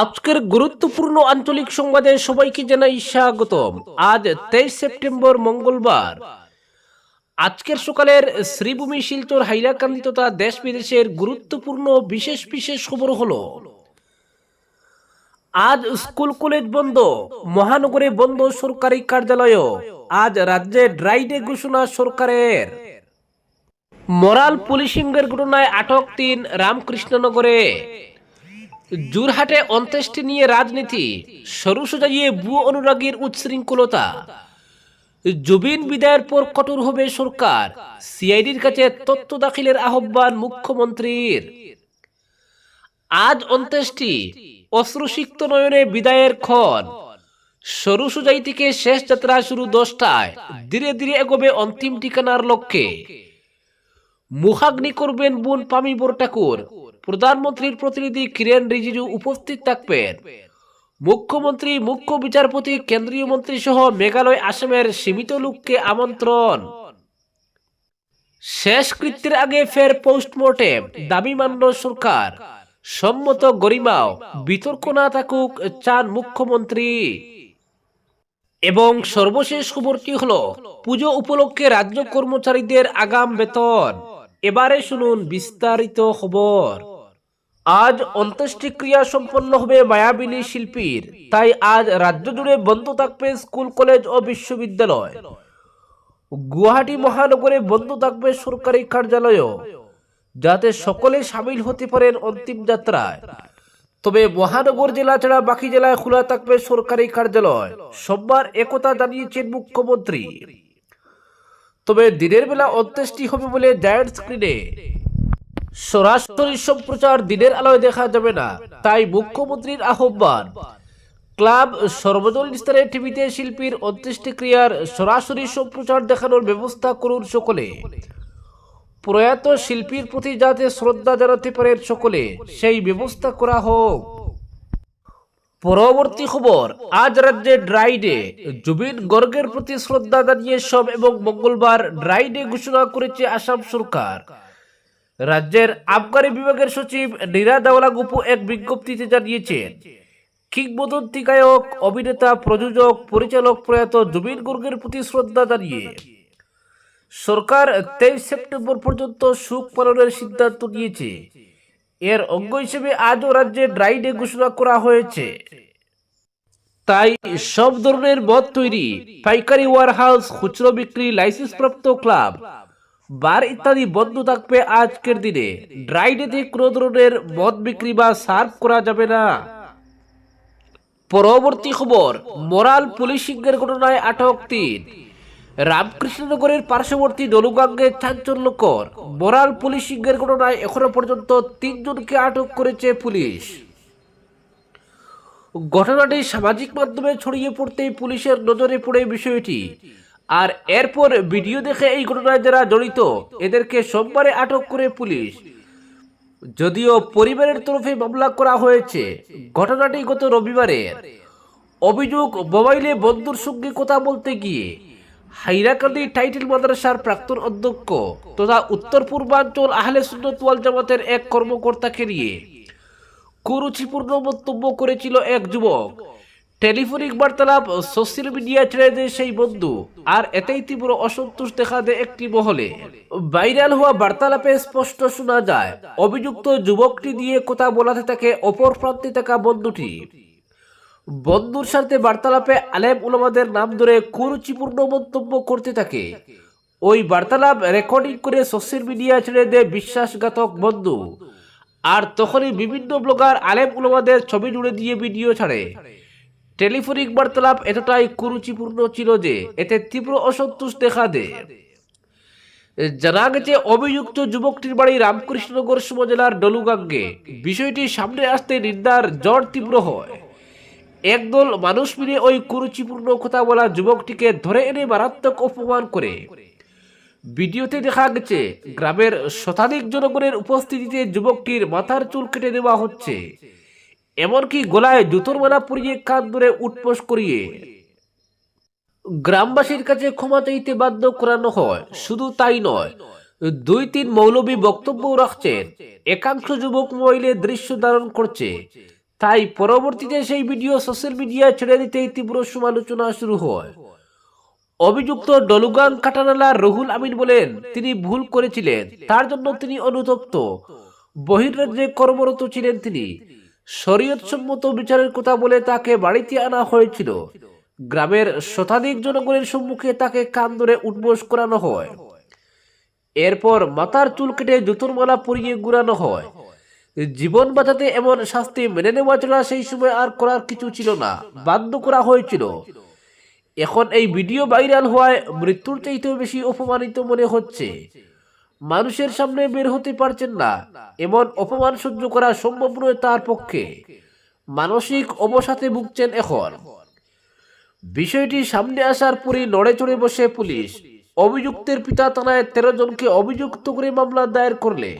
আজকের গুরুত্বপূর্ণ আঞ্চলিক সংবাদে সবাইকে জানাই স্বাগতম। আজ তেইশ সেপ্টেম্বর মঙ্গলবার। আজকের সকালের শ্রীভূমি, শিলচর হাইলাকান্দি তথা দেশ বিদেশের গুরুত্বপূর্ণ বিশেষ বিশেষ খবর হলো, আজ স্কুল কলেজ বন্ধ, মহানগরে বন্ধ সরকারি কার্যালয়, আজ রাজ্যে ড্রাই ডে ঘোষণা সরকারের। মরাল পুলিশিংয়ের ঘটনায় আটক তিন রামকৃষ্ণনগরে। জোরহাটে অন্ত্যেষ্টি নিয়ে রাজনীতি, সরু সোজাইয়ে ভুয়ো অনুরাগীর উচ্ছৃঙ্খলতা। জুবিন বিদায়ের পর কঠোর হবে সরকার, সিআইডির কাছে তথ্য দাখিলের আহ্বান মুখ্যমন্ত্রীর। আজ অন্ত্যেষ্টি, অশ্রুসিক্ত নয়নে বিদায়ের ক্ষণ। সরু সুজাই থেকে শেষ যাত্রা শুরু দশটায়, ধীরে ধীরে এগোবে অন্তিম ঠিকানার লক্ষ্যে। মুখাগ্নি করবেন বোন পামি ঠাকুর। প্রধানমন্ত্রীর প্রতিনিধি কিরেন রিজিজু উপস্থিত থাকবেন। মুখ্যমন্ত্রী, মুখ্য বিচারপতি, কেন্দ্রীয় মন্ত্রী সহ মেঘালয় আসামের সীমিত লোককে আমন্ত্রণ। শেষকৃত্যের আগে ফের পোস্টমর্টেম, দাবি মান্য সরকার। সম্মত গরিমাও, বিতর্ক না থাকুক, চান মুখ্যমন্ত্রী। এবং সর্বশেষ খবরটি হল, পুজো উপলক্ষে রাজ্য কর্মচারীদের আগাম বেতন। এবারে শুনুন বিস্তারিত খবর। আজ অন্ত্যেষ্টিক্রিয়া সম্পন্ন হবে মায়াবিনী শিল্পীর। তাই আজ রাজ্য জুড়ে বন্ধ থাকবে স্কুল, কলেজ ও বিশ্ববিদ্যালয়। গুয়াহাটি মহানগরে বন্ধ থাকবে সরকারি কার্যালয় যাতে সকলে সামিল হতে পারেন অন্তিম যাত্রায়। তবে মহানগর জেলা ছাড়া বাকি জেলায় খোলা থাকবে সরকারি কার্যালয়, সোমবার একথা জানিয়েছেন মুখ্যমন্ত্রী। তবে দিনের বেলা অন্ত্যেষ্টি হবে বলে জায়ান্ট স্ক্রিনে সরাসরি সম্প্রচার দিনের আলোয় দেখা যাবে না, তাই মুখ্যমন্ত্রীর আহ্বান। ক্লাব সর্বদল স্তরে টিভিতে শিল্পীর অন্ত্যেষ্টিক্রিয়ার সরাসরি সম্প্রচার দেখানোর ব্যবস্থা করুন সকলে। প্রয়াত শিল্পীর প্রতি যাতে শ্রদ্ধা জানাতে পারেন সকলে, সেই ব্যবস্থা করা হোক। পরবর্তী খবর, আজ রাজ্যে ড্রাই ডে জুবিন গর্গের প্রতি শ্রদ্ধা জানিয়ে সব এবং মঙ্গলবার ড্রাই ডে ঘোষণা করেছে আসাম সরকার। রাজ্যের আবগারি বিভাগের সচিব নীরা দাওলা গুপু এক বিজ্ঞপ্তিতে জানিয়েছেন কিংবদন্তি গায়ক অভিনেতা, প্রযোজক, পরিচালক প্রয়াত জুবিন গর্গের প্রতি শ্রদ্ধা জানিয়ে, সরকার তেইশ সেপ্টেম্বর পর্যন্ত সুখ পালনের সিদ্ধান্ত নিয়েছে। এর অঙ্গ হিসেবে আজও রাজ্যে ড্রাই ডে ঘোষণা করা হয়েছে। তাই সব ধরনের মদ তৈরি, পাইকারি ওয়ার হাউস খুচরো বিক্রি লাইসেন্সপ্রাপ্ত ক্লাব বার ইত্যাদি বন্ধ থাকবে আজকের দিনে। ড্রাই ডেতে কোনো ধরনের মদ বিক্রি বা সার্ভ করা যাবে না। পরবর্তী খবর, মোরাল পুলিশিংয়ের ঘটনায় আটক তিন। রামকৃষ্ণনগরের পার্শ্ববর্তী ডলুগাঙ্গে চাঞ্চল্যকর, মোরাল পুলিশিংয়ের ঘটনায় এখনও পর্যন্ত তিনজনকে আটক করেছে পুলিশ। ঘটনাটি সামাজিক মাধ্যমে ছড়িয়ে পড়তেই পুলিশের নজরে পড়ে বিষয়টি। আর এরপর ভিডিও দেখে এই ঘটনায় যারা জড়িত, এদেরকে সোমবারে আটক করে পুলিশ। যদিও পরিবারের তরফে মামলা করা হয়েছে, ঘটনাটি গত রবিবারের অভিযোগ, মোবাইলে বন্ধুর সঙ্গে কথা বলতে গিয়ে হাইরাকান্দি টাইটেল মাদ্রাসার প্রাক্তন অধ্যক্ষ তথা উত্তর পূর্বাঞ্চল আহলে সুন্নত জামাতের এক কর্মকর্তাকে নিয়ে কুরুচিপূর্ণ মন্তব্য করেছিল এক যুবক। টেলিফোনিক বার্তালাপ সোশ্যাল মিডিয়া ছেড়ে দেয় সেই বন্ধু। আর এতেই তীব্র অসন্তোষ দেখা দেয় একটি মহলে। ভাইরাল হওয়া বার্তালাপে স্পষ্ট শোনা যায়, অভিযুক্ত যুবকটি দিয়ে কথা বলাতে থাকে অপর প্রান্তে থাকা বন্ধুটি। বন্ধুর সাথে বার্তালাপে আলেম উলামাদের নাম ধরে কুরুচিপূর্ণ মন্তব্য করতে থাকে। ওই বার্তালাপ রেকর্ডিং করে সোশ্যাল মিডিয়া ছেড়ে দেয় বিশ্বাসঘাতক বন্ধু। আর তখনই বিভিন্ন ব্লগার আলেম উলামাদের ছবি জুড়ে দিয়ে ভিডিও ছাড়ে। টেলিফোনিক বার্তালাপ এতটাই কুরুচিপূর্ণ ছিল যে এতে তীব্র অসন্তোষ দেখা দেয়। জানা গেছে, অভিযুক্ত যুবকটির বাড়ি রামকৃষ্ণনগর উপজেলার ডলুগাঙ্গে। বিষয়টি সামনে আসতে নিন্দার জ্বর তীব্র হয়। একদল মানুষ মিলে ওই কুরুচিপূর্ণ কথা বলা যুবকটিকে ধরে এনে মারাত্মক অপমান করে। ভিডিওতে দেখা গেছে, গ্রামের শতাধিক জনগণের উপস্থিতিতে যুবকটির মাথার চুল কেটে দেওয়া হচ্ছে। এমনকি গলায় জুতোর মালা পরিয়ে কান ধরে উঠপোস করিয়ে। গ্রামবাসীর কাছে ক্ষমা চাইতে বাধ্য করানো হয়, শুধু তাই নয় দুই তিন মৌলবী বক্তব্য রাখছেন, একাংশ যুবক মোবাইলে দৃশ্য ধারণ করছে। তাই পরবর্তীতে সেই ভিডিও সোশ্যাল মিডিয়ায় ছেড়ে দিতেই তীব্র সমালোচনা শুরু হয়। অভিযুক্ত ডলুগান কাটানালা রহুল আমিন বলেন, তিনি ভুল করেছিলেন, তার জন্য তিনি অনুতপ্ত। বহির্রাজ্যে কর্মরত ছিলেন তিনি। শরীয়তসম্মত বিচারের কথা বলে তাকে বাড়িতে আনা হয়েছিল। গ্রামের শতাধিক জনগণের সম্মুখে তাকে কান ধরে উঠবোস করানো হয়। এরপর মাথার চুল কেটে জুতোর মালা পরিয়ে ঘুরানো হয়। জীবন বাঁচাতে এমন শাস্তি মেনে নেওয়া ছাড়া সেই সময় আর করার কিছু ছিল না, বাধ্য করা হয়েছিল। এখন এই ভিডিও ভাইরাল হওয়ায় মৃত্যুর চাইতেও বেশি অপমানিত মনে হচ্ছে। মানুষের সামনে বের হতে পারছেন না। এমন অপমান সহ্য করা সম্ভব নয় তার পক্ষে। মানসিক অবসাদে ভুগছেন এখন। বিষয়টি সামনে আসার পরে নড়ে চড়ে বসে পুলিশ। অভিযুক্তের পিতা থানায় তেরো জনকে অভিযুক্ত করে মামলা দায়ের করলে।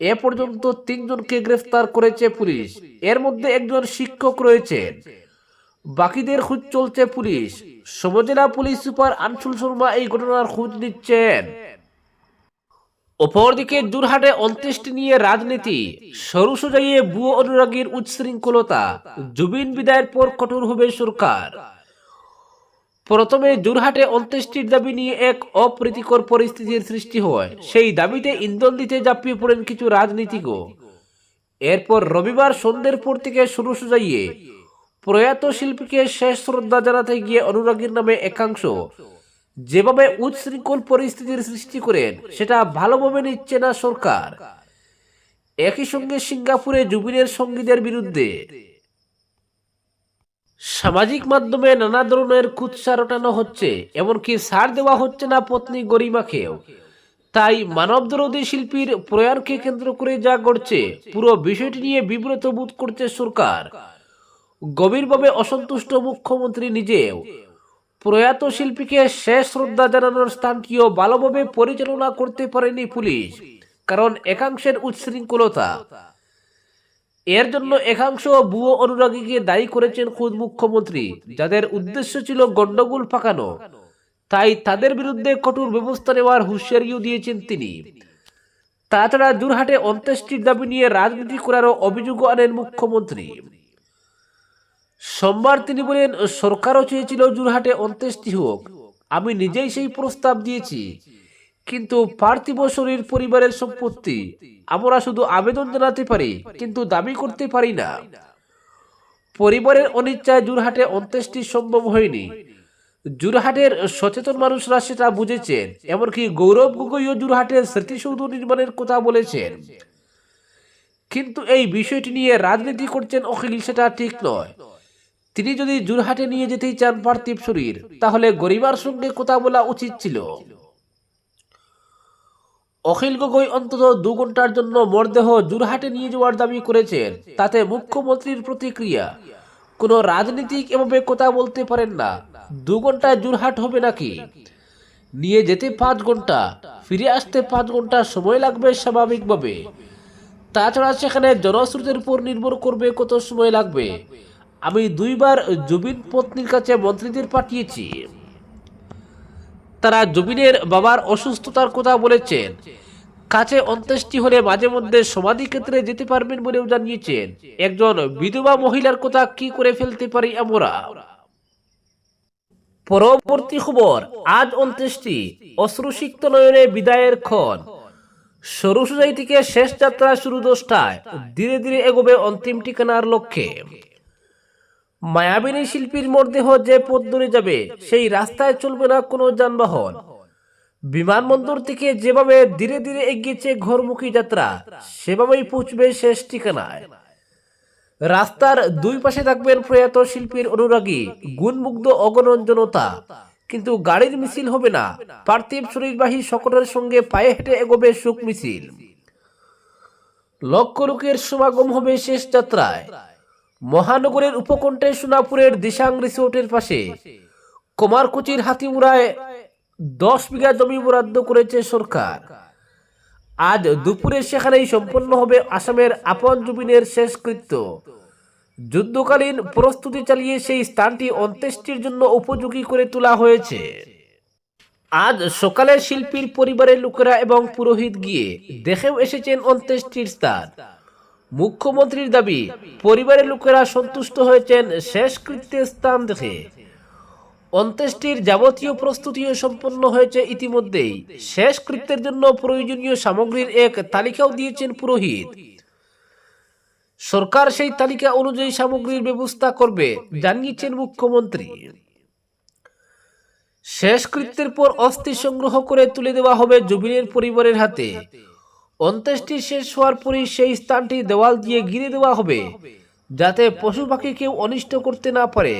এ পর্যন্ত তিনজনকে গ্রেফতার করেছে পুলিশ। এর মধ্যে একজন শিক্ষক রয়েছেন। বাকিদের খোঁজ চলছে পুলিশ। সমজেলা পুলিশ সুপার আনসুল শর্মা এই ঘটনার খোঁজ নিচ্ছেন। অপরদিকে জোরহাটে অন্ত্যেষ্টি নিয়ে রাজনীতি, সরু সোজাইয়ে ভুয়ো অনুরাগীর উচ্ছৃঙ্খলতা, জুবিন বিদায়ের পর কঠোর হবে সরকার। প্রথমে জোরহাটে অন্ত্যেষ্টির দাবি নিয়ে এক অপ্রীতিকর পরিস্থিতির সৃষ্টি হয়। সেই দাবিতে ইন্ধন দিতে ঝাঁপিয়ে পড়েন কিছু রাজনীতিকও এরপর রবিবার সন্ধ্যের পর থেকে শুরু সুজাইয়ে প্রয়াত শিল্পীকে শেষ শ্রদ্ধা জানাতে গিয়ে অনুরাগীর নামে একাংশ যেভাবে উচ্ছৃঙ্খল পরিস্থিতির সৃষ্টি করেন, সেটা ভালোভাবে নিচ্ছে না সরকার। একই সঙ্গে সিঙ্গাপুরে জুবিনের সঙ্গীদের বিরুদ্ধে সামাজিক মাধ্যমে নানা ধরনের কুৎসা রটানো হচ্ছে, এমনকি সার দেওয়া হচ্ছে না পত্নী গরিমাকেও। তাই মানবদরদী শিল্পীর প্রয়াণকে কেন্দ্র করে যা ঘটছে, পুরো বিষয়টি নিয়ে বিব্রত বোধ করছে সরকার। গভীরভাবে অসন্তুষ্ট মুখ্যমন্ত্রী নিজেও প্রয়াত শিল্পীকে শেষ শ্রদ্ধা জানানোর স্থানটিও ভালোভাবে পরিচালনা করতে পারেনি পুলিশ? কারণ একাংশের উচ্ছৃঙ্খলতা। এর জন্য একাংশ ভুয়ো অনুরাগীকে দায়ী করেছেন খুদ মুখ্যমন্ত্রী, যাদের উদ্দেশ্য ছিল গন্ডগোল পাকানো। তাই তাদের বিরুদ্ধে কঠোর ব্যবস্থা নেওয়ার হুঁশিয়ারিও দিয়েছেন তিনি। তাছাড়া জোরহাটে অন্ত্যেষ্টির দাবি নিয়ে রাজনীতি করারও অভিযোগ আনেন মুখ্যমন্ত্রী। সোমবার তিনি বলেন, সরকারও চেয়েছিল জোরহাটে অন্ত্যেষ্টি হোক। আমি নিজেই সেই প্রস্তাব দিয়েছি। কিন্তু পার্থিব শরীর পরিবারের সম্পত্তি। আমরা শুধু আবেদন জানাতে পারি, কিন্তু দাবি করতে পারি না। পরিবারের অনিচ্ছায় জোরহাটে অন্ত্যেষ্টি সম্ভব হয়নি। জোরহাটের সচেতন মানুষরা সেটা বুঝেছেন, এমনকি গৌরব গগৈও জুরহাটের স্মৃতিসৌধ নির্মাণের কথা বলেছেন। কিন্তু এই বিষয়টি নিয়ে রাজনীতি করছেন অখিল, সেটা ঠিক নয়। তিনি যদি জোরহাটে নিয়ে যেতেই চান পার্থিব শরীর, তাহলে গরিবার সঙ্গে কথা বলা উচিত ছিল। অখিল গগৈ অন্তত দু ঘণ্টার জন্য মরদেহ জোরহাটে নিয়ে যাওয়ার দাবি করেছেন। তাতে মুখ্যমন্ত্রীর প্রতিক্রিয়া, কোনো রাজনীতিক এভাবে কথা বলতে পারেন না। দু ঘন্টায় জোরহাট হবে নাকি? নিয়ে যেতে পাঁচ ঘণ্টা ফিরে আসতে পাঁচ ঘণ্টা সময় লাগবে স্বাভাবিকভাবে। তাছাড়া সেখানে জনস্রোতের উপর নির্ভর করবে কত সময় লাগবে। আমি দুইবার জুবিন পত্নীর কাছে মন্ত্রীদের পাঠিয়েছি। তারা জুবিনের বাবার অসুস্থতার কথা বলেছেন। কাছে অন্ত্যেষ্টি হলে মাঝে মধ্যে সমাধি ক্ষেত্রে যেতে পারবেন বলেও জানিয়েছেন। একজন বিধবা মহিলার কথা কি করে ফেলতে পারি আমরা? পরবর্তী খবর, আজ অন্ত্যেষ্টি, অশ্রুসিক্ত নয়নে বিদায়ের ক্ষণ। সরুসুজাই থেকে শেষ যাত্রা শুরু দশটায়, ধীরে ধীরে এগোবে অন্তিম ঠিকানার লক্ষ্যে। মায়াবিনী শিল্পীর মরদেহ যে পথ ধরে যাবে, সেই রাস্তায় চলবে না কোনো যানবাহন। বিমানবন্দর থেকে যেভাবে ধীরে ধীরে এগিয়েছে ঘরমুখী যাত্রা, সেভাবেই পৌঁছবে শেষ ঠিকানায়। রাস্তার দুই পাশে থাকবেন প্রয়াত শিল্পীর অনুরাগী, গুণমুগ্ধ অগণন জনতা কিন্তু গাড়ির মিছিল হবে না, পার্থিব শরীরবাহী সকলের সঙ্গে পায়ে হেঁটে এগোবে সুখ মিছিল। লক্ষ লোকের সমাগম হবে শেষ যাত্রায়। মহানগরের উপকণ্ঠে সোনাপুরের দিশাং রিসোর্টের পাশে। কুমারকুচির হাতিমুড়ায় দশ বিঘা জমি বরাদ্দ করেছে সরকার। আজ দুপুরে সেখানেই সম্পন্ন হবে আসামের আপন জুবিনের শেষকৃত্য। যুদ্ধকালীন প্রস্তুতি চালিয়ে সেই স্থানটি অন্ত্যেষ্টির জন্য উপযোগী করে তোলা হয়েছে। আজ সকালে শিল্পীর পরিবারের লোকেরা এবং পুরোহিত গিয়ে দেখেও এসেছেন অন্ত্যেষ্টির স্থান। মুখ্যমন্ত্রীর দাবি, পরিবারের লোকেরা সন্তুষ্ট হয়েছেন শেষকৃত্যের স্থান দেখে। অন্ত্যেষ্টির যাবতীয় প্রস্তুতিও সম্পন্ন হয়েছে ইতিমধ্যেই। শেষকৃত্যের জন্য প্রয়োজনীয় সামগ্রীর এক তালিকাও দিয়েছেন পুরোহিত। সরকার সেই তালিকা অনুযায়ী সামগ্রীর ব্যবস্থা করবে, জানিয়েছেন মুখ্যমন্ত্রী। শেষকৃত্যের পর অস্থি সংগ্রহ করে তুলে দেওয়া হবে জুবিনের পরিবারের হাতে। অন্ত্যেষ্টি শেষ হওয়ার পরই সেই স্থানটি দেওয়াল দিয়ে ঘিরে দেওয়া হবে, যাতে পশু পাখি কেউ অনিষ্ট করতে না পারে।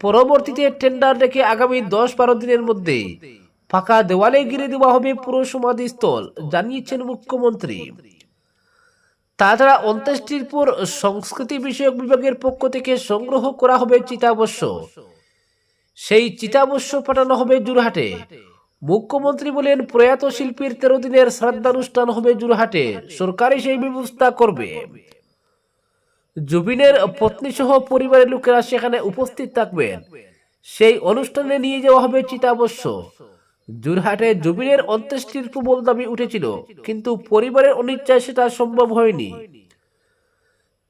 পরবর্তীতে টেন্ডার রেখে আগামী দশ বারো দিনের মধ্যে ফাঁকা দেওয়ালে ঘিরে দেওয়া হবে পুরো সমাধিস্থল, জানিয়েছেন মুখ্যমন্ত্রী। তাছাড়া অন্ত্যেষ্টির পর সংস্কৃতি বিষয়ক বিভাগের পক্ষ থেকে সংগ্রহ করা হবে চিতাবশ্য সেই চিতাবশ্য পাঠানো হবে জুরহাটে মুখ্যমন্ত্রী বলেন, প্রয়াত শিল্পীর তেরো দিনের শ্রাদ্ধানুষ্ঠান হবে জুরহাটে সরকারই সেই ব্যবস্থা করবে। জুবিনের পত্নী সহ পরিবারের লোকেরা সেখানে উপস্থিত থাকবেন। সেই অনুষ্ঠানে নিয়ে যাওয়া হবে চিতাবশ্য জুরহাটে জুবিনের অন্ত্যেষ্টির প্রবল দাবি উঠেছিল, কিন্তু পরিবারের অনিচ্ছায় সেটা সম্ভব হয়নি।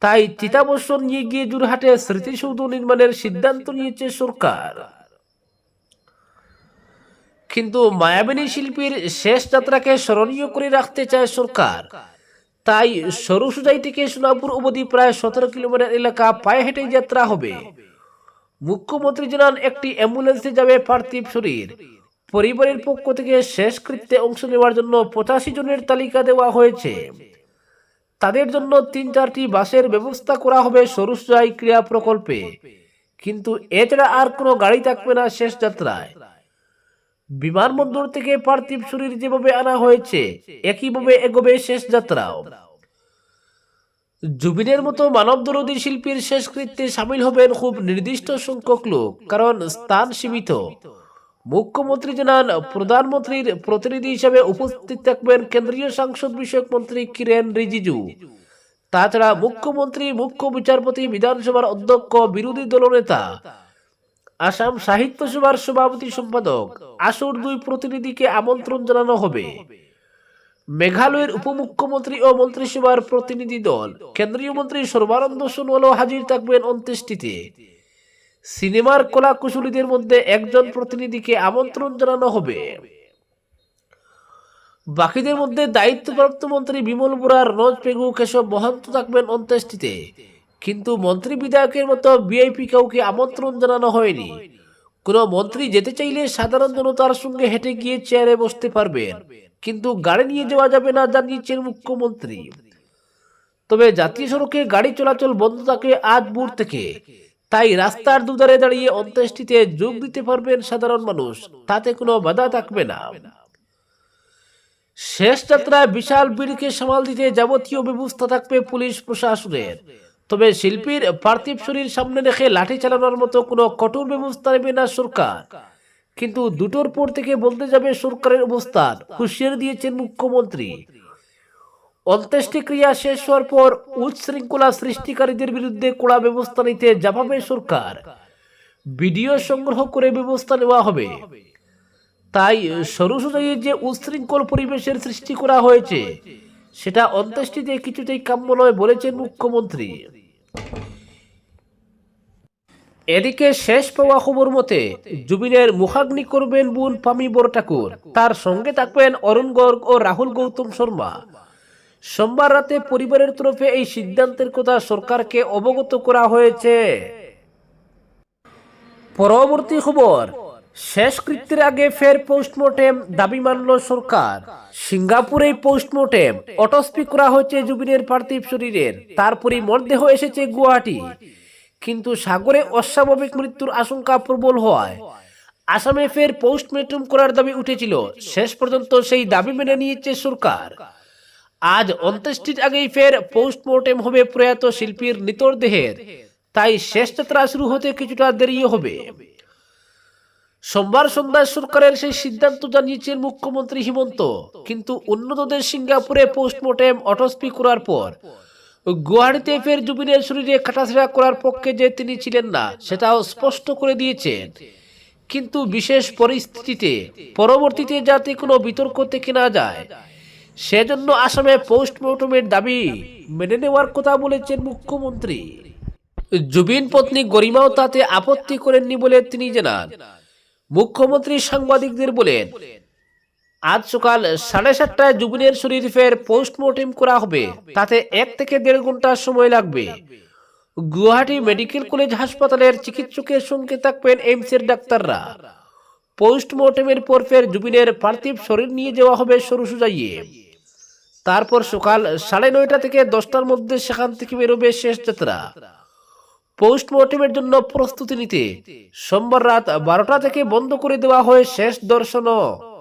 তাই চিতাবশ্য নিয়ে গিয়ে জুরহাটে স্মৃতিসৌধ নির্মাণের সিদ্ধান্ত নিয়েছে সরকার। কিন্তু মায়াবিনী শিল্পীর শেষ যাত্রাকে স্মরণীয় করে রাখতে চায় সরকার। তাই সরুসুজাই থেকে সোনাপুর অবধি প্রায় সতেরো কিলোমিটার এলাকা পায়ে হেঁটে যাত্রা হবে। মুখ্যমন্ত্রী জানান, একটি অ্যাম্বুলেন্সে যাবে পার্থিব শরীর। পরিবারের পক্ষ থেকে শেষকৃত্যে অংশ নেওয়ার জন্য পঁচাশি জনের তালিকা দেওয়া হয়েছে। তাদের জন্য তিন চারটি বাসের ব্যবস্থা করা হবে সরুসজাই ক্রিয়া প্রকল্পে। কিন্তু এছাড়া আর কোনো গাড়ি থাকবে না শেষ যাত্রায়। বিমানবন্দর থেকে পার্থিব শরীর যেভাবে আনা হয়েছে, একইভাবে এগোবে শেষ যাত্রাও। জুবিনের মতো মানবদরদী শিল্পীর শেষকৃত্যে সামিল হবেন খুব নির্দিষ্ট সংখ্যক লোক, কারণ স্থান সীমিত। মুখ্যমন্ত্রী জানান, প্রধানমন্ত্রীর প্রতিনিধি হিসেবে উপস্থিত থাকবেন কেন্দ্রীয় সাংসদ বিষয়ক মন্ত্রী কিরেন রিজিজু। তাছাড়া মুখ্যমন্ত্রী, মুখ্য বিচারপতি, বিধানসভার অধ্যক্ষ, বিরোধী দলনেতা আসাম সাহিত্য সভার সভাপতি সম্পাদক আসর দুই প্রতিনিধিকে আমন্ত্রণ জানানো হবে। মেঘালয়ের উপমুখ্যমন্ত্রী ও মন্ত্রিসভার প্রতিনিধি দল কেন্দ্রীয় মন্ত্রী সর্বানন্দ সোনোয়ালও হাজির থাকবেন অন্ত্যেষ্টিতে। সিনেমার কলা কুশলীদের মধ্যে একজন প্রতিনিধিকে আমন্ত্রণ জানানো হবে। বাকিদের মধ্যে দায়িত্বপ্রাপ্ত মন্ত্রী বিমল বুড়ার রনজ পেগু, কেশব মহন্ত থাকবেন অন্ত্যেষ্টিতে। কিন্তু মন্ত্রী বিধায়কের মতো ভিআইপি কাউকে আমন্ত্রণ জানানো হয়নি। কোনো মন্ত্রী যেতে চাইলে সাধারণ জনতার সঙ্গে হেঁটে গিয়ে চেয়ারে বসতে পারবেন। কিন্তু গাড়ি নিয়ে যাওয়া যাবে না জানিয়েছেন মুখ্যমন্ত্রী। তবে জাতীয় সড়কে গাড়ি চলাচল বন্ধ থাকে আজ ভোর থেকে। তাই রাস্তার দুধারে দাঁড়িয়ে অন্ত্যেষ্টিতে যোগ দিতে পারবেন সাধারণ মানুষ। তাতে কোনো বাধা থাকবে না। শেষ যাত্রায় বিশাল ভিড়কে সামাল দিতে যাবতীয় ব্যবস্থা থাকবে পুলিশ প্রশাসনের। তবে শিল্পীর পার্থিব শরীর সামনে রেখে লাঠি চালানোর মতো কোনো কঠোর ব্যবস্থা নেবে না সরকার। কিন্তু দুটোর পর থেকে বলতে যাবে সরকারের অবস্থান হুঁশিয়ারি দিয়েছেন মুখ্যমন্ত্রী। অন্ত্যেষ্টি ক্রিয়া শেষ হওয়ার পর উচ্ছৃঙ্খলা সৃষ্টিকারীদের বিরুদ্ধে কড়া ব্যবস্থা নিতে জাপাবে সরকার। ভিডিও সংগ্রহ করে ব্যবস্থা নেওয়া হবে। তাই সরু যে উচ্ছৃঙ্খল পরিবেশের সৃষ্টি করা হয়েছে, সেটা অন্ত্যেষ্টিতে কিছুতেই কাম্য নয় বলেছেন মুখ্যমন্ত্রী। এদিকে শেষ পাওয়া খবর মতে, জুবিনের মুখাগ্নি করবেন বোন পামি বড় ঠাকুর তার সঙ্গে থাকবেন অরুণ গর্গ ও রাহুল গৌতম শর্মা। সোমবার রাতে পরিবারের তরফে এই সিদ্ধান্তের কথা সরকারকে অবগত করা হয়েছে। পরবর্তী খবর শেষকৃত্যের আগে ফের পোস্টমর্টেম দাবি মানল সরকার। সিঙ্গাপুরে পোস্টমর্টেম অটস্পি করা হয়েছে জুবিনের পার্থিব শরীরের। তারপরই মরদেহ এসেছে গুয়াহাটি। কিন্তু সাগরে অস্বাভাবিক মৃত্যুর আশঙ্কা প্রবল হওয়ায়। আসামে ফের পোস্টমর্টেম করার দাবি উঠেছিল। শেষ পর্যন্ত সেই দাবি মেনে নিয়েছে সরকার। আজ অন্ত্যেষ্টির আগেই ফের পোস্টমর্টেম হবে প্রয়াত শিল্পীর নিতর দেহের। তাই শেষ যাত্রা শুরু হতে কিছুটা দেরি হবে। সোমবার সন্ধ্যায় সরকারের সেই সিদ্ধান্ত জানিয়েছেন মুখ্যমন্ত্রী হিমন্ত। কিন্তু উন্নত সিঙ্গাপুরে পোস্টমর্টেম অটস্পি করার পর গুয়াহাটিতে ফের জুবিনের শরীরে কাটাছেড়া করার পক্ষে যে তিনি ছিলেন না, সেটাও স্পষ্ট করে দিয়েছেন। কিন্তু বিশেষ পরিস্থিতিতে, পরবর্তীতে যাতে কোনো বিতর্ক থেকে না যায়, সেজন্য আসামে পোস্টমর্টমের দাবি মেনে নেওয়ার কথা বলেছেন মুখ্যমন্ত্রী। জুবিন পত্নী গরিমাও তাতে আপত্তি করেননি বলে তিনি জানান। মুখ্যমন্ত্রী সাংবাদিকদের বলেন আজ সকাল সাড়ে সাতটায় জুবিনের শরীর ফের পোস্টমর্টেম করা হবে। তাতে এক থেকে দেড় ঘণ্টা সময় লাগবে। গুয়াহাটি মেডিকেল কলেজ হাসপাতালের চিকিৎসকের সঙ্গে থাকবেন এইমসের ডাক্তাররা। পোস্টমর্টেমের পর ফের জুবিনের পার্থিব শরীর নিয়ে যাওয়া হবে সরুসুজাইয়ে তারপর সকাল সাড়ে নয়টা থেকে দশটার মধ্যে সেখান থেকে বেরোবে শেষ যাত্রা। পোস্টমর্টেমের জন্য প্রস্তুতি নিতে সোমবার রাত বারোটা থেকে বন্ধ করে দেওয়া হয় শেষ দর্শনও।